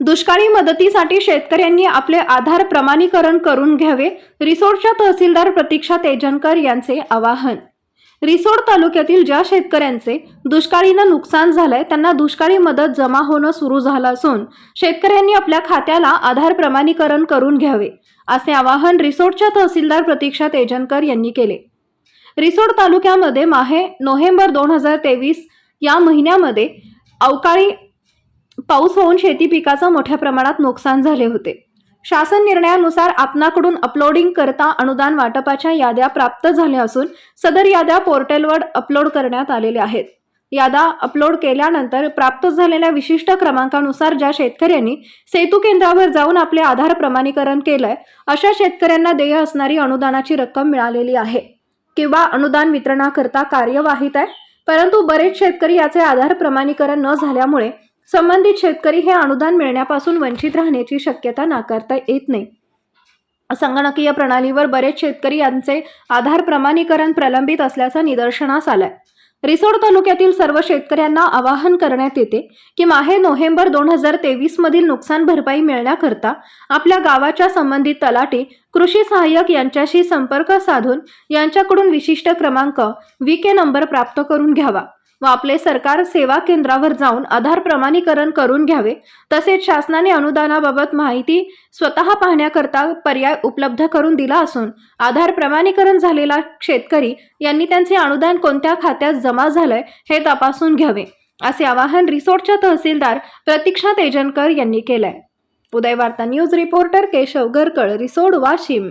दुष्काळी मदतीसाठी शेतकऱ्यांनी आपले आधार प्रमाणीकरण करून घ्यावे रिसोडच्या तहसीलदार प्रतीक्षा तेजनकर यांचे आवाहन. रिसोड तालुक्यातील ज्या शेतकऱ्यांचे दुष्काळीनं नुकसान झालंय त्यांना दुष्काळी मदत जमा होणं सुरू झालं असून शेतकऱ्यांनी आपल्या खात्याला आधार प्रमाणीकरण करून घ्यावे असे आवाहन रिसोडच्या तहसीलदार प्रतीक्षा तेजनकर यांनी केले. रिसोड तालुक्यामध्ये माहे नोव्हेंबर दोन हजार तेवीस या महिन्यामध्ये अवकाळी पाऊस होऊन शेती पिकाचं मोठ्या प्रमाणात नुकसान झाले होते. शासन निर्णयानुसार आपणाकडून अपलोडिंग करता अनुदान वाटपाच्या याद्या प्राप्त झाल्या असून सदर याद्या पोर्टलवर अपलोड करण्यात आलेल्या आहेत. यादा अपलोड केल्यानंतर प्राप्त झालेल्या विशिष्ट क्रमांकानुसार ज्या शेतकऱ्यांनी सेतू केंद्रावर जाऊन आपले आधार प्रमाणीकरण केलंय अशा शेतकऱ्यांना देय असणारी अनुदानाची रक्कम मिळालेली आहे. किंवा अनुदान वितरणाकरता कार्यवाहीत आहे परंतु बरेच शेतकरी याचे आधार प्रमाणीकरण न झाल्यामुळे संबंधित शेतकरी हे अनुदान मिळण्यापासून वंचित राहण्याची शक्यता नाकारता येत नाही. संगणकीय प्रणालीवर बरेच शेतकरी यांचे आधार प्रमाणीकरण प्रलंबित असल्याचं निदर्शनास आलंय. रिसोड तालुक्यातील सर्व शेतकऱ्यांना आवाहन करण्यात येते की माहे नोव्हेंबर दोन हजार तेवीस मधील नुकसान भरपाई मिळण्याकरता आपल्या गावाच्या संबंधित तलाठी कृषी सहाय्यक यांच्याशी संपर्क साधून यांच्याकडून विशिष्ट क्रमांक वी के नंबर प्राप्त करून घ्यावा व आपले सरकार सेवा केंद्रावर जाऊन आधार प्रमाणीकरण करून घ्यावे. तसेच शासनाने अनुदानाबाबत माहिती स्वतः पाहण्याकरता पर्याय उपलब्ध करून दिला असून आधार प्रमाणीकरण झालेला शेतकरी यांनी त्यांचे अनुदान कोणत्या खात्यात जमा झालंय हे तपासून घ्यावे असे आवाहन रिसोर्टच्या तहसीलदार प्रतीक्षा तेजनकर यांनी केलंय. Uday Varta news reporter Keshav Garkal Risod Washim.